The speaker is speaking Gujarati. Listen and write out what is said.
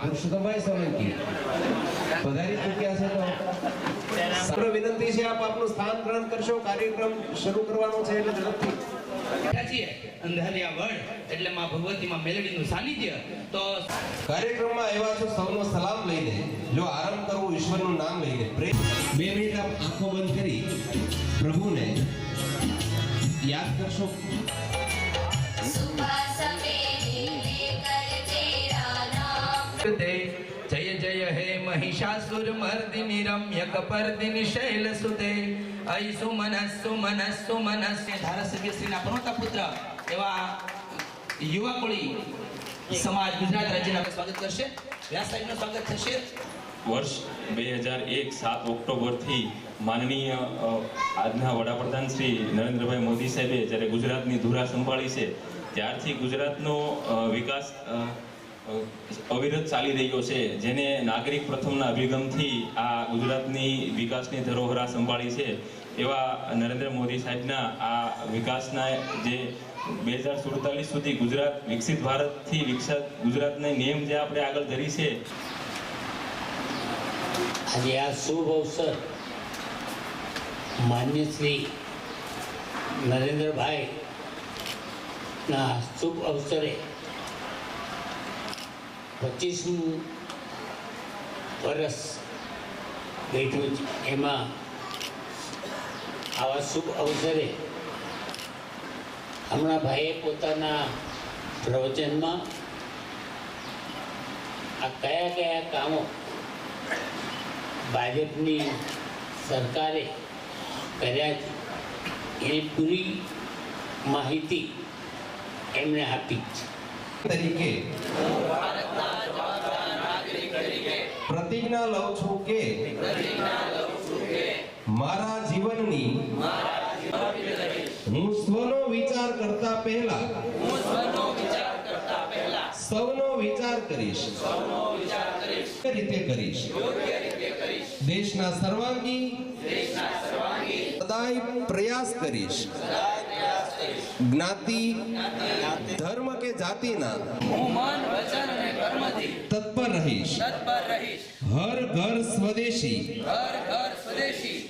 પુરુષોત્તમભાઈ સોલંકી પધારી ચૂક્યા છે તો? આપણે વિનંતી છે આપ આપનું સ્થાન ગ્રહણ કરશો. કાર્યક્રમ શરૂ કરવાનો છે એટલે ઝડપથી. છીએ અંધારિયા વડ એટલે માં ભગવતીમાં મેલડીનું સાનિધ્ય. તો કાર્યક્રમમાં આવ્યા છો સૌનો સલામ લઈને. જો આરંભ કરવું ઈશ્વરનું નામ લઈને. પ્રેમ બે મિનિટ આપ આંખો બંધ કરી પ્રભુને યાદ કરશો. ગુજરાત સ્વાગત થશે. વર્ષ બે હજાર એક સાત ઓક્ટોબરથી માનનીય આજના વડાપ્રધાન શ્રી નરેન્દ્રભાઈ મોદી સાહેબે જ્યારે ગુજરાતની ધુરા સંભાળી છે, ત્યારથી ગુજરાતનો નો વિકાસ અવિરત ચાલી રહ્યો છે, જેને નાગરિક પ્રથમના અભિગમથી આ ગુજરાતની વિકાસની ધરોહરા સંભાળી છે, એવા નરેન્દ્ર મોદી સાહેબના આ વિકાસના જે બે હજાર સુડતાલીસ સુધી ગુજરાત વિકસિત ભારતથી વિકસિત ગુજરાતને નિયમ જે આપણે આગળ ધરી છે. આજે આ શુભ અવસર માન્ય શ્રી નરેન્દ્રભાઈ ના શુભ અવસરે પચીસમું વર્ષ બેઠું છે એમાં આવા શુભ અવસરે હમણાં ભાઈએ પોતાના પ્રવચનમાં આ કયા કયા કામો ભાજપની સરકારે કર્યા છે એની પૂરી માહિતી એમણે આપી છે તરીકે પ્રતિજ્ઞા લઉં છું કે મારા જીવનની હું સ્વનો વિચાર કરતા પહેલા કરીશ. યોગ્ય રીતે કરીશ. દેશના સર્વાંગી સદાય પ્રયાસ કરીશ. જ્ઞાતિ ધર્મ કે જાતિના તત્પર રહીશ. હર ઘર સ્વદેશી. હર ઘર સ્વદેશી.